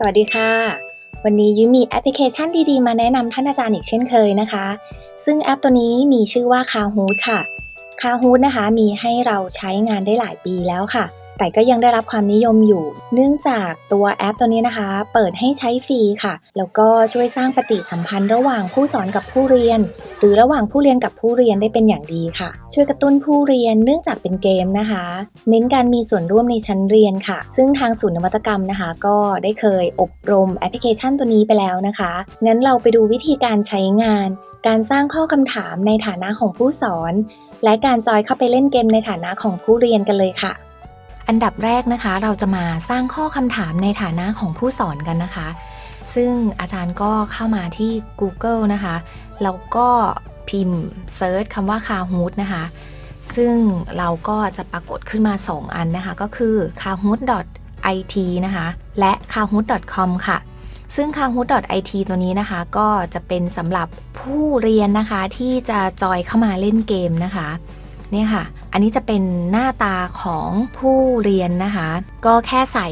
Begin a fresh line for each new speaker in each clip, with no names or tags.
สวัสดีค่ะ วันนี้ยุ้ยมีแอปพลิเคชันดีๆ มาแนะนำท่านอาจารย์อีกเช่นเคยนะคะ ซึ่งแอปตัวนี้มีชื่อว่า Kahoot ค่ะ Kahoot นะคะ มีให้เราใช้งานได้หลายปีแล้วค่ะ แต่ก็ยังได้รับความนิยมอยู่ เนื่องจากตัวแอปตัวนี้นะคะ เปิดให้ใช้ฟรีค่ะ แล้วก็ช่วยสร้างปฏิสัมพันธ์ระหว่างผู้สอนกับผู้เรียน หรือระหว่างผู้เรียนกับผู้เรียนได้เป็นอย่างดีค่ะ ช่วยกระตุ้นผู้เรียนเนื่องจากเป็นเกมนะคะ เน้นการมีส่วนร่วมในชั้นเรียนค่ะ ซึ่งทางศูนย์นวัตกรรมนะคะ ก็ได้เคยอบรมแอปพลิเคชันตัวนี้ไปแล้วนะคะ งั้นเราไปดูวิธีการใช้งาน การสร้างข้อคำถามในฐานะของผู้สอน และการจอยเข้าไปเล่นเกมในฐานะของผู้เรียนกันเลยค่ะ อันดับแรกนะคะ เราจะมาสร้างข้อคำถามในฐานะของผู้สอนกันนะคะ ซึ่งอาจารย์ก็เข้ามาที่ Google นะคะแล้วก็พิมพ์เซิร์ชคำว่า Kahoot นะคะ ซึ่งเราก็จะปรากฏขึ้นมา 2 อันนะคะ ก็คือ kahoot.it นะคะ และ kahoot.com ค่ะ ซึ่ง kahoot.it ตัวนี้นะคะ ก็จะเป็นสำหรับผู้เรียนนะคะที่จะจอยเข้ามาเล่นเกมนะคะ เนี่ยค่ะ อันนี้จะเป็นหน้าตาของผู้เรียนนะคะ ก็แค่ใส่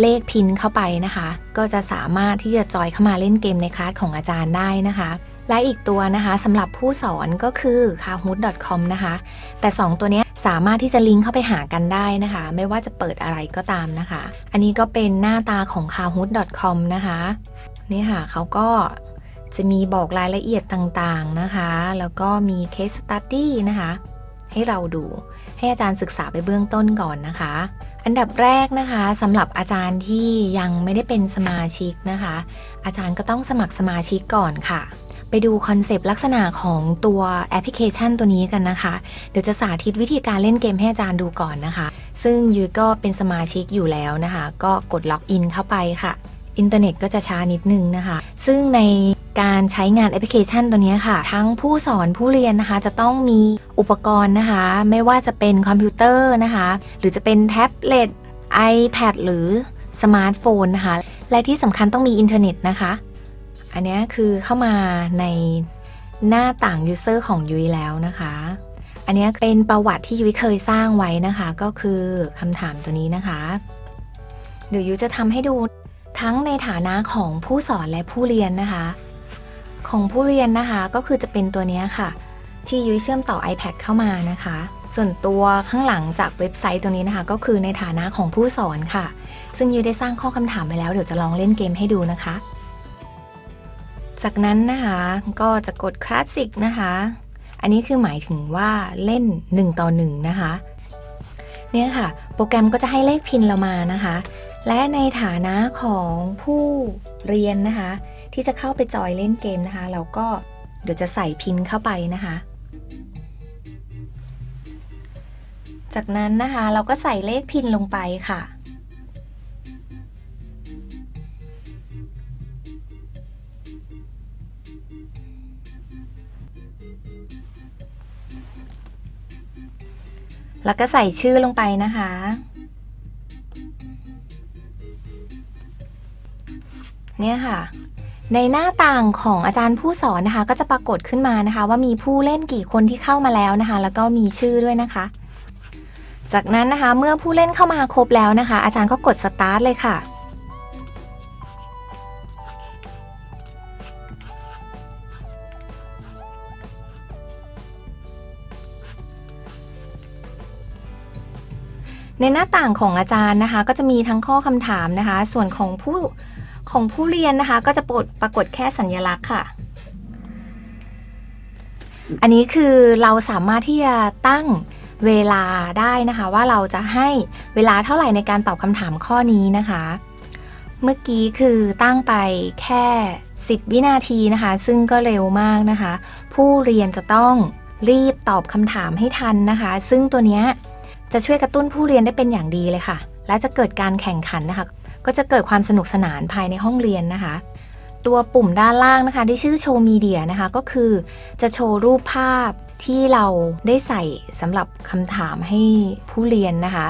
เลขพินเข้าไปนะคะ ก็จะสามารถที่จะจอยเข้ามาเล่นเกมในคลาสของอาจารย์ได้นะคะ และอีกตัวนะคะสำหรับผู้สอนก็คือ kahoot.com นะคะ แต่ 2 ตัวนี้สามารถที่จะลิงก์เข้าไปหากันได้นะคะ ไม่ว่าจะเปิดอะไรก็ตามนะคะ อันนี้ก็เป็นหน้าตาของ kahoot.com นะคะนี่ค่ะเขาก็จะมีบอกรายละเอียดต่างๆนะคะ แล้วก็มี case study นะคะ ให้เราดู ให้อาจารย์ศึกษาไปเบื้องต้นก่อนนะคะ อันดับแรกนะคะสำหรับอาจารย์ที่ยังไม่ได้เป็นสมาชิกนะคะ อาจารย์ก็ต้องสมัครสมาชิกก่อนค่ะ ไปดูคอนเซปต์ลักษณะของตัวแอปพลิเคชันตัวนี้กันนะคะ เดี๋ยวจะสาธิตวิธีการเล่นเกมให้อาจารย์ดูก่อนนะคะ ซึ่งยุ้ยก็เป็นสมาชิกอยู่แล้วนะคะ ก็กดล็อกอินเข้าไปค่ะอินเทอร์เน็ตก็จะช้านิดนึงนะคะ ซึ่งใน การใช้งานแอปพลิเคชันตัวนี้ค่ะ ทั้งผู้สอนผู้เรียนนะคะ จะต้องมีอุปกรณ์นะคะ ไม่ว่าจะเป็นคอมพิวเตอร์นะคะ หรือจะเป็นแท็บเล็ต iPad หรือสมาร์ทโฟนนะคะ และที่สำคัญต้องมีอินเทอร์เน็ตนะคะ อันนี้คือเข้ามาในหน้าต่างยูเซอร์ของยุ้ยแล้วนะคะ อันนี้เป็นประวัติที่ยุ้ยเคยสร้างไว้นะคะ ก็คือคำถามตัวนี้นะคะ เดี๋ยวยุ้ยจะทำให้ดูทั้งในฐานะของผู้สอนและผู้เรียนนะคะ ของผู้เรียนนะคะก็คือจะเป็นตัวนี้ค่ะ ที่ยุ้ยเชื่อมต่อ iPad เข้ามานะคะ ส่วนตัวข้างหลังจากเว็บไซต์ตัวนี้นะคะ ก็คือในฐานะของผู้สอนค่ะ ซึ่งยุ้ยได้สร้างข้อคำถามไปแล้วเดี๋ยวจะลองเล่นเกมให้ดูนะคะ จากนั้นนะคะก็จะกดคลาสสิกนะคะ อันนี้คือหมายถึงว่าเล่น 1 ต่อ 1 นะคะเนี่ยค่ะ โปรแกรมก็จะให้เลขพินเรามานะคะ และในฐานะของผู้เรียนนะคะ ที่จะเข้าไปจอยเล่นเกมนะคะ เราก็เดี๋ยวจะใส่พินเข้าไปนะคะ จากนั้นนะคะเราก็ใส่เลขพินลงไปค่ะแล้วก็ใส่ชื่อลงไปนะคะ เนี่ยค่ะ ในหน้าต่างของอาจารย์ผู้สอนนะคะ ก็จะปรากฏขึ้นมานะคะ ว่ามีผู้เล่นกี่คนที่เข้ามาแล้วนะคะ แล้วก็มีชื่อด้วยนะคะ จากนั้นนะคะเมื่อผู้เล่นเข้ามาครบแล้วนะคะ อาจารย์ก็กดสตาร์ทเลยค่ะในหน้าต่างของอาจารย์นะคะ ก็จะมีทั้งข้อคำถามนะคะ ส่วนของผู้ ของผู้เรียนนะคะ ก็จะปรากฏปรากฏแค่สัญลักษณ์ค่ะ อันนี้คือเราสามารถที่จะตั้งเวลาได้นะคะ ว่าเราจะให้เวลาเท่าไหร่ในการตอบคำถามข้อนี้นะคะ เมื่อกี้คือตั้งไปแค่ 10 วินาทีนะคะ ซึ่งก็เร็วมากนะคะ ผู้เรียนจะต้องรีบตอบคำถามให้ทันนะคะ ซึ่งตัวนี้จะช่วยกระตุ้นผู้เรียนได้เป็นอย่างดีเลยค่ะ และจะเกิดการแข่งขันนะคะ ก็จะเกิดความสนุกสนานภายในห้องเรียนนะคะ ตัวปุ่มด้านล่างนะคะ ที่ชื่อโชว์มีเดียนะคะ ก็คือจะโชว์รูปภาพที่เราได้ใส่สำหรับคำถามให้ผู้เรียนนะคะ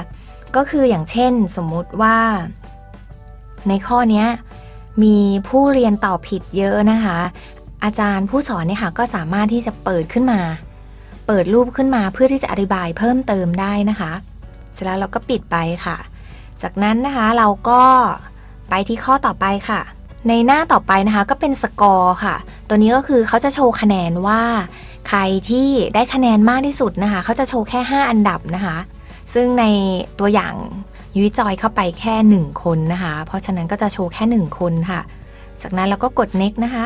ก็คืออย่างเช่นสมมุติว่า ในข้อนี้มีผู้เรียนตอบผิดเยอะนะคะ อาจารย์ผู้สอนเนี่ยค่ะก็สามารถที่จะเปิดขึ้นมา เปิดรูปขึ้นมาเพื่อที่จะอธิบายเพิ่มเติมได้นะคะ เสร็จแล้วเราก็ปิดไปค่ะ จากนั้นนะคะเราก็ไปที่ข้อต่อไปค่ะ ในหน้าต่อไปนะคะก็เป็นสกอร์ค่ะ ตัวนี้ก็คือเขาจะโชว์คะแนนว่า ใครที่ได้คะแนนมากที่สุดนะคะเขาจะโชว์แค่ 5 อันดับนะคะ ซึ่งในตัวอย่างยุ้ยจอยเข้าไปแค่ 1 คนนะคะ เพราะฉะนั้นก็จะโชว์แค่ 1 คนค่ะ จากนั้นเราก็กด next นะคะ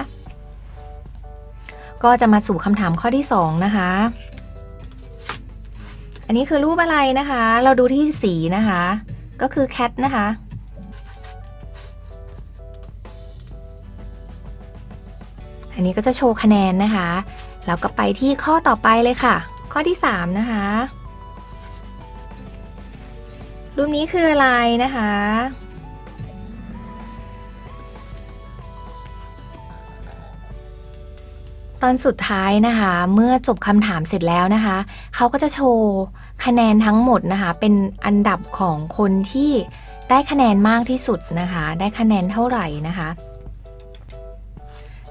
ก็จะมาสู่คำถามข้อที่ 2 นะคะ อันนี้คือรูปอะไรนะคะ เราดูที่สีนะคะ ก็คือ cat นะคะ อันนี้ก็จะโชว์คะแนนนะคะ แล้วก็ไปที่ข้อต่อไปเลยค่ะ ข้อที่ 3 นะคะ รูปนี้คืออะไรนะคะตอนสุดท้ายนะคะ เมื่อจบคำถามเสร็จแล้วนะคะ เขาก็จะโชว์ คะแนนทั้งหมดนะคะ เป็นอันดับของคนที่ได้คะแนนมากที่สุดนะคะ ได้คะแนนเท่าไหร่นะคะ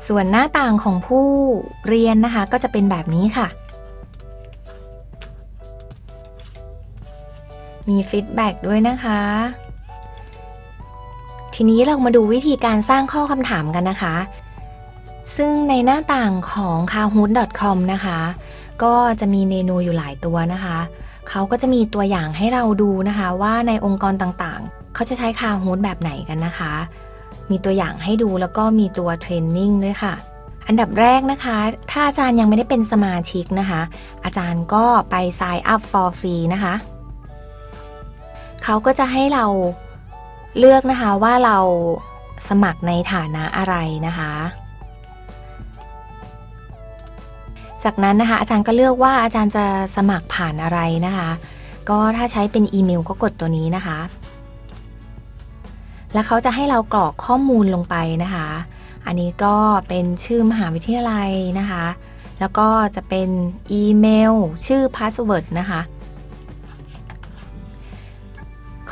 ส่วนหน้าต่างของผู้เรียนนะคะ ก็จะเป็นแบบนี้ค่ะ มีฟีดแบ็กด้วยนะคะ ทีนี้เรามาดูวิธีการสร้างข้อคำถามกันนะคะ ซึ่งในหน้าต่างของ kahoot.com นะคะ ก็จะมีเมนูอยู่หลายตัวนะคะ เขาก็จะมีตัวอย่างให้เราดูนะคะว่าในองค์กรต่างๆ เขาจะใช้ Kahoot แบบไหนกันนะคะ มีตัวอย่างให้ดูแล้วก็มีตัวเทรนนิ่งด้วยค่ะ อันดับแรกนะคะ ถ้าอาจารย์ยังไม่ได้เป็นสมาชิกนะคะ อาจารย์ก็ไป sign up for free นะคะ เขาก็จะให้เราเลือกนะคะว่าเราสมัครในฐานะอะไรนะคะ จากนั้นนะคะอาจารย์ก็เลือกว่าอาจารย์จะสมัครผ่านอะไรนะคะ ก็ถ้าใช้เป็นอีเมลก็กดตัวนี้นะคะ แล้วเขาจะให้เรากรอกข้อมูลลงไปนะคะ อันนี้ก็เป็นชื่อมหาวิทยาลัยนะคะ แล้วก็จะเป็นอีเมล ชื่อพาสเวิร์ดนะคะ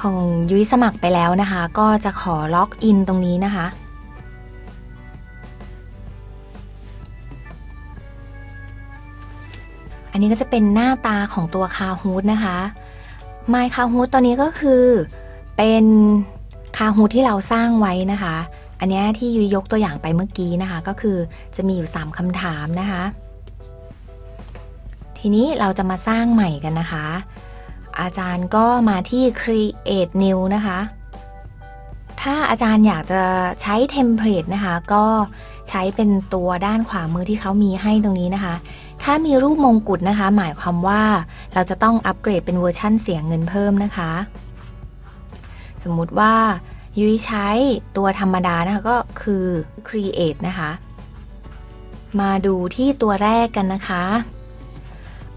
ของยุ้ยสมัครไปแล้วนะคะ ก็จะขอล็อกอินตรงนี้นะคะ อันนี้ก็จะเป็นหน้าตาของตัว Kahoot นะคะ My Kahoot ตัวนี้ก็คือเป็นคาฮูที่เราสร้างไว้นะคะ อันนี้ที่ยุยยกตัวอย่างไปเมื่อกี้นะคะ ก็คือจะมีอยู่ 3คำถามนะคะ ทีนี้เราจะมาสร้างใหม่กันนะคะ อาจารย์ก็มาที่ create new นะคะ ถ้าอาจารย์อยากจะใช้เทมเพลตนะคะ ก็ใช้เป็นตัวด้านขวามือที่เขามีให้ตรงนี้นะคะ ถ้ามีรูปมงกุฎนะคะ หมายความว่าเราจะต้องอัปเกรดเป็นเวอร์ชั่นเสียงเงินเพิ่มนะคะ สมมุติว่ายุ้ยใช้ตัวธรรมดานะคะก็คือ create นะคะ มาดูที่ตัวแรกกันนะคะ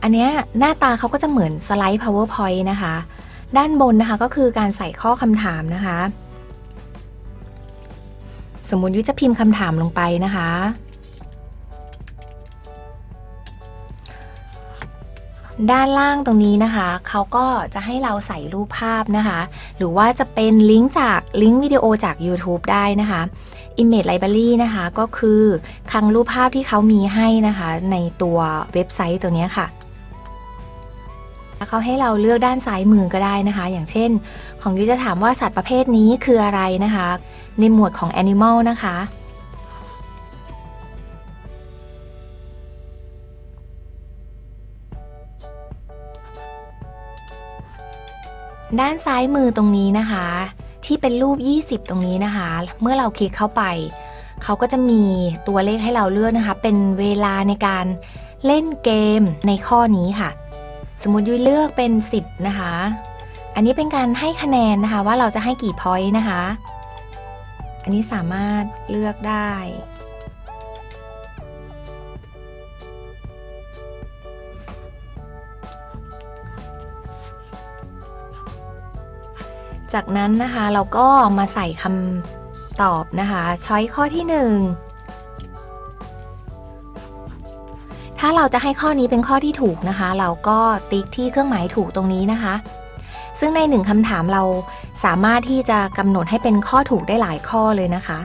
อันเนี้ยหน้าตาเขาก็จะเหมือนสไลด์ powerpoint นะคะ ด้านบนนะคะก็คือการใส่ข้อคำถามนะคะ สมมุติยุ้ยจะพิมพ์คำถามลงไปนะคะ ด้านล่างตรงนี้นะคะ เขาก็จะให้เราใส่รูปภาพนะคะ หรือว่าจะเป็นลิงก์จากลิงก์วิดีโอจาก YouTube ได้นะคะ Image Library นะคะก็คือคลังรูปภาพที่เขามีให้นะคะ ในตัวเว็บไซต์ตัวนี้ค่ะเขาให้เราเลือกด้านซ้ายมือก็ได้นะคะ อย่างเช่น ของยุ้ยจะถามว่าสัตว์ประเภทนี้คืออะไรนะคะ ในหมวดของ Animal นะคะ ด้านซ้ายมือตรงนี้นะคะ ที่เป็นรูป 20 ตรงนี้นะคะ เมื่อเราคลิกเข้าไป เขาก็จะมีตัวเลขให้เราเลือกนะคะ เป็นเวลาในการเล่นเกมในข้อนี้ค่ะ สมมติยุ้ยเลือกเป็น 10 นะคะ อันนี้เป็นการให้คะแนนนะคะว่าเราจะให้กี่พอยต์นะคะ อันนี้สามารถเลือกได้ จากนั้นนะคะเราก็มาใส่คำตอบนะคะช้อยข้อที่ 1 ถ้าเราจะให้ข้อนี้เป็นข้อที่ถูกนะคะ เราก็ติ๊กที่เครื่องหมายถูกตรงนี้นะคะ ซึ่งในหนึ่งคำถามเราสามารถที่จะกำหนดให้เป็นข้อถูกได้หลายข้อเลยนะคะ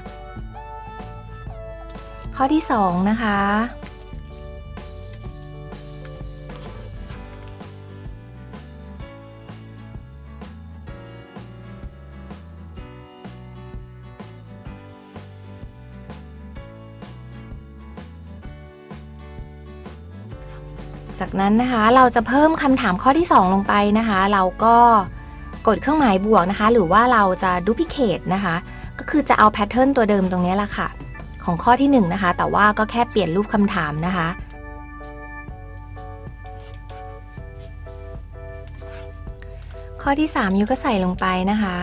ข้อที่ 2 นะคะ นั้นนะคะ เราจะเพิ่มคำถามข้อที่ 2 ลงไปนะคะ เราก็กดเครื่องหมายบวกนะคะ หรือว่าเราจะดูพิเคตนะคะ ก็คือจะเอาแพทเทิร์นตัวเดิมตรงนี้แหละค่ะ ของข้อที่ 1 นะคะ แต่ว่าก็แค่เปลี่ยนรูปคำถามนะคะข้อที่ 3 ยูก็ใส่ลงไปนะคะ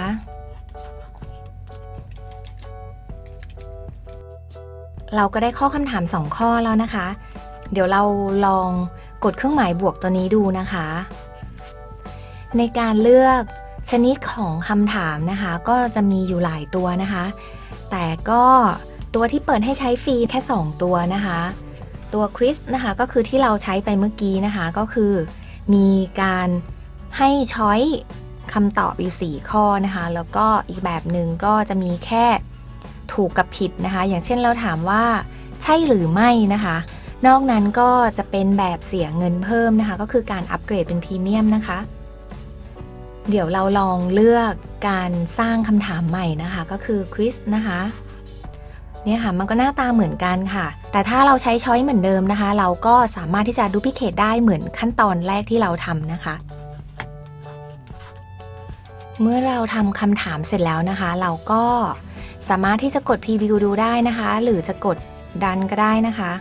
เราก็ได้ข้อคำถาม 2 ข้อแล้วนะคะ เดี๋ยวเราลอง กดเครื่องหมายบวกตัวนี้ดูนะคะ ในการเลือกชนิดของคำถามนะคะ ก็จะมีอยู่หลายตัวนะคะ แต่ก็ตัวที่เปิดให้ใช้ฟรีแค่ 2 ตัวนะคะ ตัวควิสนะคะก็คือที่เราใช้ไปเมื่อกี้นะคะก็คือ มีการให้ช้อยคำตอบอยู่ 4 ข้อนะคะ แล้วก็อีกแบบหนึ่งก็จะมีแค่ถูกกับผิดนะคะ อย่างเช่นเราถามว่าใช่หรือไม่นะคะ นอกนั้นก็จะเป็นแบบเสียเงินเพิ่มนะคะ ก็คือการอัปเกรดเป็นพรีเมียมนะคะ เดี๋ยวเราลองเลือกการสร้างคำถามใหม่นะคะ ก็คือควิสนะคะเนี่ยค่ะมันก็หน้าตาเหมือนกันค่ะ แต่ถ้าเราใช้ช้อยเหมือนเดิมนะคะ เราก็สามารถที่จะดูพิเคตได้เหมือนขั้นตอนแรกที่เราทำนะคะ เมื่อเราทำคำถามเสร็จแล้วนะคะ เราก็สามารถที่จะกดพรีวิวดูได้นะคะ หรือจะกดดันก็ได้นะคะ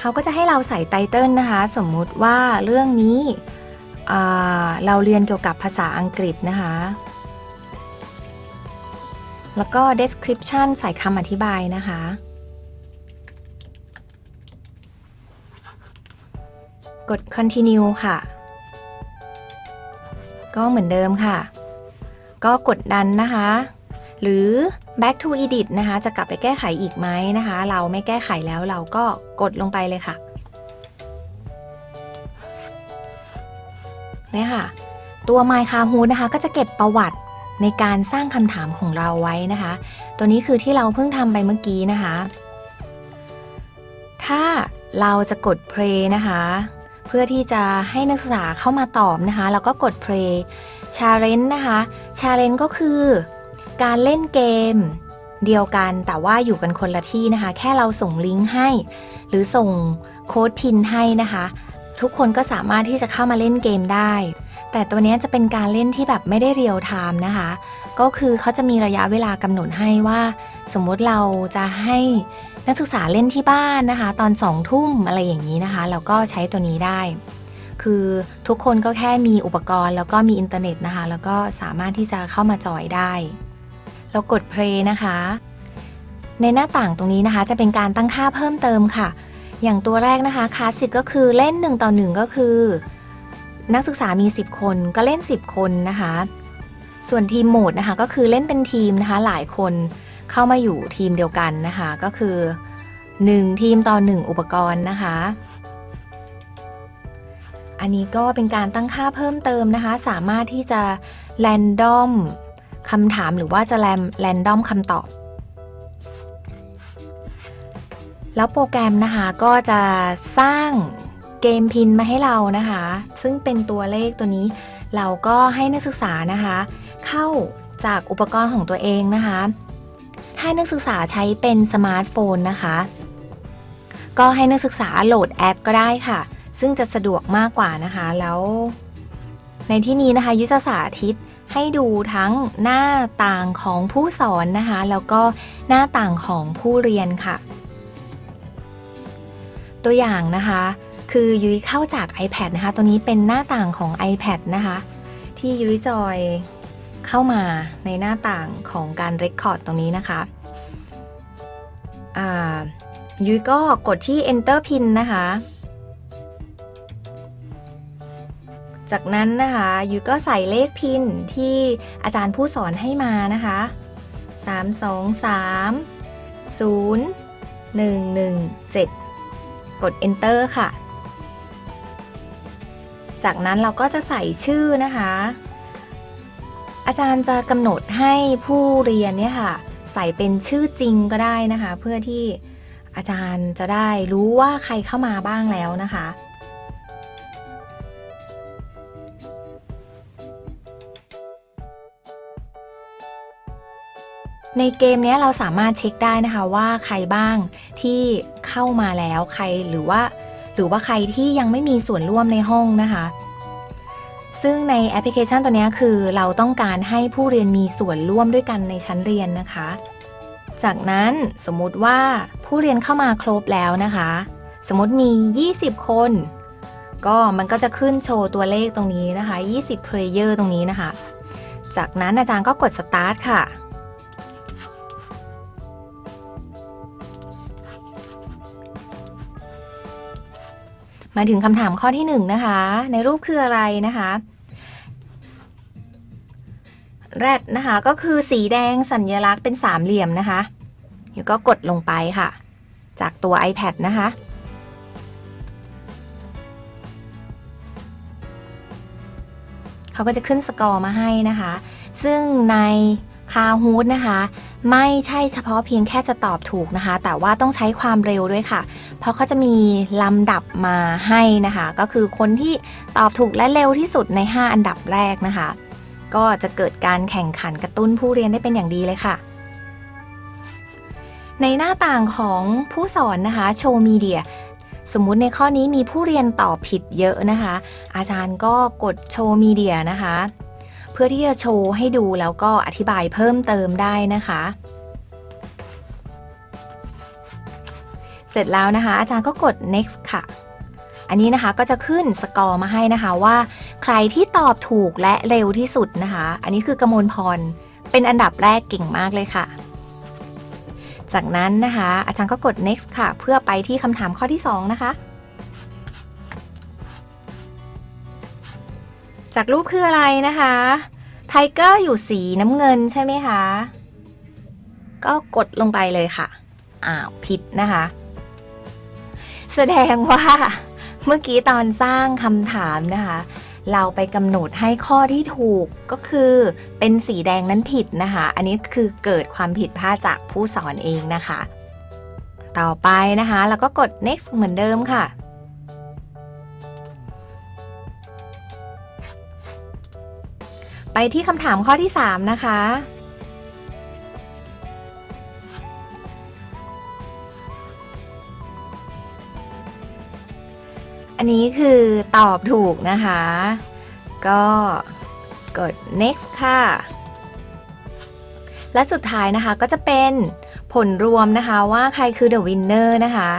เขาก็จะให้เราใส่ไตเติลนะคะ สมมุติว่าเรื่องนี้เราเรียนเกี่ยวกับภาษาอังกฤษนะคะ แล้วก็ description ใส่คำอธิบายนะคะ กด continue ค่ะ ก็เหมือนเดิมค่ะ ก็กดดันนะคะ หรือ back to edit นะคะ จะกลับไปแก้ไขอีกไหมนะคะ เราไม่แก้ไขแล้วเราก็กดลงไปเลยค่ะเนี่ยค่ะ ตัว My c a h o o t นะคะ ก็จะเก็บประวัติในการสร้างคำถามของเราไว้นะคะ ตัวนี้คือที่เราเพิ่งทำไปเมื่อกี้นะคะ ถ้าเราจะกด play นะคะ เพื่อที่จะให้นักศึกษาเข้ามาตอบนะคะเราก็กด play challenge นะคะ challenge ก็คือ การเล่นเกม เดียวกันแต่ว่าอยู่กันคนละที่นะคะ แค่เราส่งลิงก์ให้ หรือส่งโค้ดพินให้นะคะ ทุกคนก็สามารถที่จะเข้ามาเล่นเกมได้ แต่ตัวนี้จะเป็นการเล่นที่แบบไม่ได้เรียลไทม์นะคะ ก็คือเขาจะมีระยะเวลากำหนดให้ว่า สมมติเราจะให้นักศึกษาเล่นที่บ้านนะคะ ตอนสองทุ่มอะไรอย่างนี้นะคะ เราก็ใช้ตัวนี้ได้ คือทุกคนก็แค่มีอุปกรณ์แล้วก็มีอินเทอร์เน็ตนะคะ แล้วก็สามารถที่จะเข้ามาจอยได้ เรากด play นะคะ ในหน้าต่างตรงนี้นะคะ จะเป็นการตั้งค่าเพิ่มเติมค่ะ อย่างตัวแรกนะคะคลาสสิกก็คือเล่น 1 ต่อ 1 ก็คือ นักศึกษามี 10 คนก็เล่น 10 คนนะคะ ส่วนทีมโหมดนะคะก็คือเล่นเป็นทีมนะคะ หลายคนเข้ามาอยู่ทีมเดียวกันนะคะ ก็คือ 1 ทีมต่อ 1 อุปกรณ์นะคะอันนี้ก็เป็นการตั้งค่าเพิ่มเติมนะคะ สามารถที่จะแรนดอม คำถามหรือว่าจะแรมแรนดอมคำตอบ แล้วโปรแกรมนะคะก็จะสร้างเกมพินมาให้เรานะคะ ซึ่งเป็นตัวเลขตัวนี้ เราก็ให้นักศึกษานะคะ เข้าจากอุปกรณ์ของตัวเองนะคะ ถ้านักศึกษาใช้เป็นสมาร์ทโฟนนะคะ ก็ให้นักศึกษาโหลดแอปก็ได้ค่ะ ซึ่งจะสะดวกมากกว่านะคะแล้ว ในที่นี้นะคะยุทธศาสาธิต ให้ดูทั้งหน้าต่างของผู้สอนนะคะ แล้วก็หน้าต่างของผู้เรียนค่ะ ตัวอย่างนะคะ คือยุ้ยเข้าจาก iPad นะคะ ตัวนี้เป็นหน้าต่างของ iPad นะคะ ที่ยุ้ยจอยเข้ามาในหน้าต่างของการ Record ตรงนี้นะคะยุ้ยก็กดที่ Enter Pin นะคะ จากนั้นนะคะยุ้ยก็ใส่เลขพินที่อาจารย์ผู้สอนให้มานะคะ 3 2 3 0 1 1 7 กด Enter ค่ะ จากนั้นเราก็จะใส่ชื่อนะคะ อาจารย์จะกำหนดให้ผู้เรียนเนี่ยค่ะ ใส่เป็นชื่อจริงก็ได้นะคะ เพื่อที่อาจารย์จะได้รู้ว่าใครเข้ามาบ้างแล้วนะคะ ในเกมนี้เราสามารถเช็คได้นะคะว่าใครบ้างที่เข้ามาแล้วใครหรือว่า หรือว่าใครที่ยังไม่มีส่วนร่วมในห้องนะคะ ซึ่งในแอปพลิเคชันตัวนี้คือเราต้องการให้ผู้เรียนมีส่วนร่วมด้วยกันในชั้นเรียนนะคะ จากนั้นสมมุติว่าผู้เรียนเข้ามาครบแล้วนะคะ สมมติมี 20 คน ก็มันก็จะขึ้นโชว์ตัวเลขตรงนี้นะคะ 20 player ตรงนี้นะคะ จากนั้นอาจารย์ก็กด start ค่ะ มาถึงคำถามข้อที่หนึ่งนะคะ ในรูปคืออะไรนะคะแรดนะคะก็คือสีแดงสัญลักษณ์เป็นสามเหลี่ยมนะคะอยู่ก็กดลงไปค่ะ จากตัว iPad นะคะ เขาก็จะขึ้นสกอร์มาให้นะคะ ซึ่งใน คาฮูดนะคะ ไม่ใช่เฉพาะเพียงแค่จะตอบถูกนะคะ แต่ว่าต้องใช้ความเร็วด้วยค่ะ เพราะเขาจะมีลำดับมาให้นะคะ ก็คือคนที่ตอบถูกและเร็วที่สุดใน 5 อันดับแรกนะคะ ก็จะเกิดการแข่งขันกระตุ้นผู้เรียนได้เป็นอย่างดีเลยค่ะ ในหน้าต่างของผู้สอนนะคะโชว์มีเดียสมมุติในข้อนี้มีผู้เรียนตอบผิดเยอะนะคะ อาจารย์ก็กดโชว์มีเดียนะคะ เพื่อที่จะโชว์ให้ดูแล้วก็อธิบายเพิ่มเติมได้นะคะ เสร็จแล้วนะคะ อาจารย์ก็กด next ค่ะ อันนี้นะคะก็จะขึ้นสกอร์มาให้นะคะว่า ใครที่ตอบถูกและเร็วที่สุดนะคะ อันนี้คือกมลพร เป็นอันดับแรกเก่งมากเลยค่ะจากนั้นนะคะ อาจารย์ก็กด next ค่ะ เพื่อไปที่คำถามข้อที่ 2 นะคะ จากรูปคืออะไรนะคะไทเกอร์อยู่สีน้ำเงินใช่ไหมคะ ก็กดลงไปเลยค่ะ อ้าวผิดนะคะ แสดงว่าเมื่อกี้ตอนสร้างคำถามนะคะ เราไปกำหนดให้ข้อที่ถูกก็คือเป็นสีแดงนั้นผิดนะคะ อันนี้คือเกิดความผิดพลาดจากผู้สอนเองนะคะ ต่อไปนะคะ เราก็กด next เหมือนเดิมค่ะ ที่คำถามข้อที่ 3 นะคะ อันนี้คือตอบถูกนะคะ ก็กด next ค่ะ และสุดท้ายนะคะก็จะเป็นผลรวมนะคะว่าใครคือ the winner นะคะ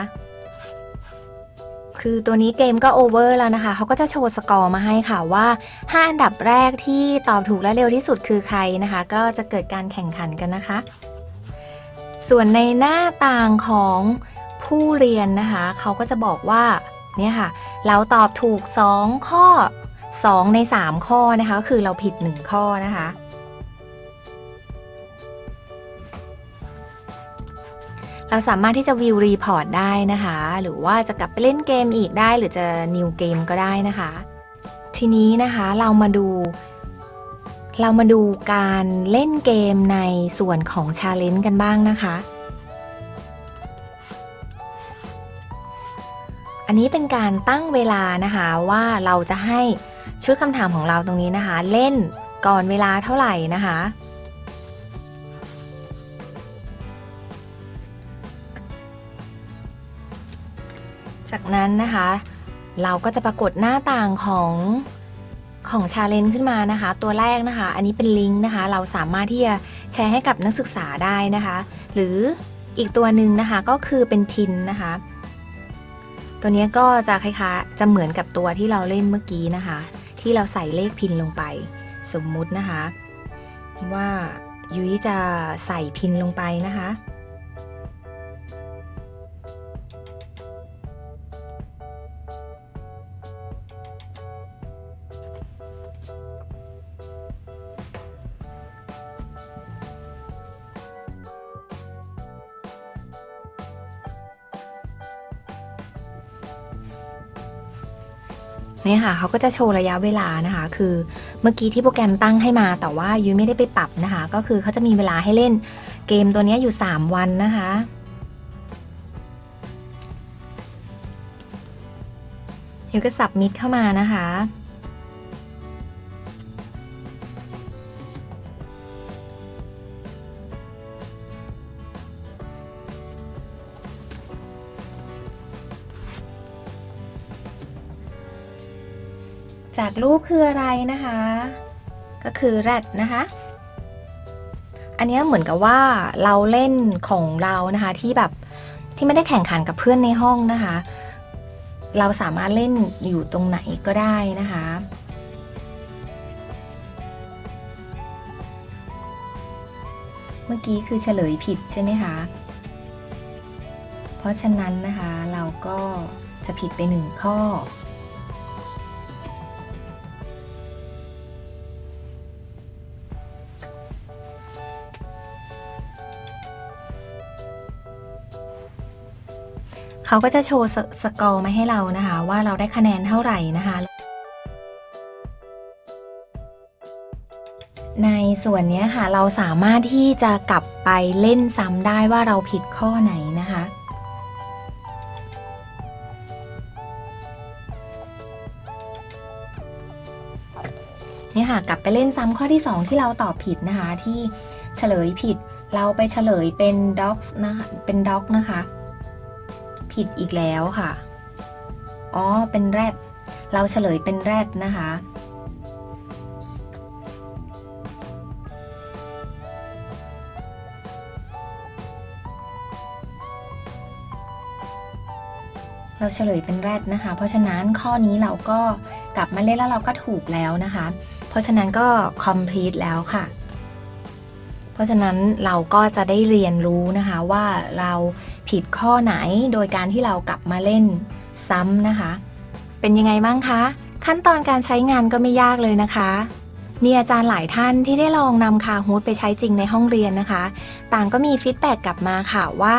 คือตัวนี้เกมก็โอเวอร์แล้วนะคะ เขาก็จะโชว์สกอร์มาให้ค่ะว่า 5 อันดับแรกที่ตอบถูกและเร็วที่สุดคือใครนะคะ ก็จะเกิดการแข่งขันกันนะคะ ส่วนในหน้าต่างของผู้เรียนนะคะ เขาก็จะบอกว่าเนี่ยค่ะ เราตอบถูก 2 ข้อ 2 ใน 3 ข้อนะคะก็คือเราผิด 1 ข้อนะคะ เราสามารถที่จะวิวรีพอร์ตได้นะคะ หรือว่าจะกลับไปเล่นเกมอีกได้ หรือจะนิวเกมก็ได้นะคะ ทีนี้นะคะเรามาดู เรามาดูการเล่นเกมในส่วนของชาเลนจ์กันบ้างนะคะ อันนี้เป็นการตั้งเวลานะคะว่าเราจะให้ชุดคำถามของเราตรงนี้นะคะ เล่นก่อนเวลาเท่าไหร่นะคะ จากนั้นนะคะ เราก็จะปรากฏหน้าต่างของของชาเลนจ์ขึ้นมานะคะ ตัวแรกนะคะ อันนี้เป็นลิงก์นะคะ เราสามารถที่จะแชร์ให้กับนักศึกษาได้นะคะ หรืออีกตัวหนึ่งนะคะก็คือเป็นพินนะคะ ตัวนี้ก็จะคล้ายๆจะเหมือนกับตัวที่เราเล่นเมื่อกี้นะคะ ที่เราใส่เลขพินลงไป สมมุตินะคะ ว่ายุ้ยจะใส่พินลงไปนะคะ เนี่ยค่ะเขาก็จะโชว์ระยะเวลานะคะ คือเมื่อกี้ที่โปรแกรมตั้งให้มา แต่ว่ายุ้ยไม่ได้ไปปรับนะคะ ก็คือเขาจะมีเวลาให้เล่นเกมตัวนี้อยู่ 3 วันนะคะยุ้ยก็สับมิดเข้ามานะคะ จากรูปคืออะไรนะคะ ก็คือแรดนะคะ อันนี้เหมือนกับว่าเราเล่นของเรานะคะที่แบบที่ไม่ได้แข่งขันกับเพื่อนในห้องนะคะ เราสามารถเล่นอยู่ตรงไหนก็ได้นะคะเมื่อกี้คือเฉลยผิดใช่ไหมคะ เพราะฉะนั้นนะคะเราก็จะผิดไปหนึ่งข้อ เขาก็จะโชว์สสกอร์มาให้เรานะคะ ว่าเราได้คะแนนเท่าไหร่นะคะ ในส่วนนี้ค่ะเราสามารถที่จะกลับไปเล่นซ้ำได้ว่าเราผิดข้อไหนนะคะเนี่ยค่ะกลับไปเล่นซ้ำข้อที่ 2 ที่เราตอบผิดนะคะ ที่เฉลยผิด เราไปเฉลยเป็น dog นะคะเป็น dog นะคะ ผิดอีกแล้วค่ะ อ๋อ เป็นแรด เราเฉลยเป็นแรดนะคะ เราเฉลยเป็นแรดนะคะ เพราะฉะนั้นข้อนี้เราก็กลับมาเล่นแล้วเราก็ถูกแล้วนะคะ เพราะฉะนั้นก็ complete แล้วค่ะ เพราะฉะนั้นเราก็จะได้เรียนรู้นะคะว่าเรา ผิดข้อไหนโดยการที่เรากลับมาเล่นซ้ำนะคะ เป็นยังไงบ้างคะ ขั้นตอนการใช้งานก็ไม่ยากเลยนะคะ มีอาจารย์หลายท่านที่ได้ลองนำคาฮูดไปใช้จริงในห้องเรียนนะคะ ต่างก็มีฟีดแบ็กกลับมาค่ะว่า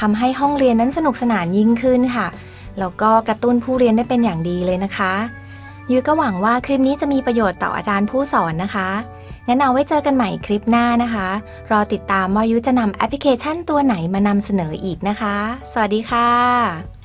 ทำให้ห้องเรียนนั้นสนุกสนานยิ่งขึ้นค่ะ แล้วก็กระตุ้นผู้เรียนได้เป็นอย่างดีเลยนะคะยุ้ยก็หวังว่าคลิปนี้จะมีประโยชน์ต่ออาจารย์ผู้สอนนะคะ งั้นเอาไว้เจอกันใหม่คลิปหน้านะคะ รอติดตามว่ายุจะนำแอปพลิเคชันตัวไหนมานำเสนออีกนะคะ สวัสดีค่ะ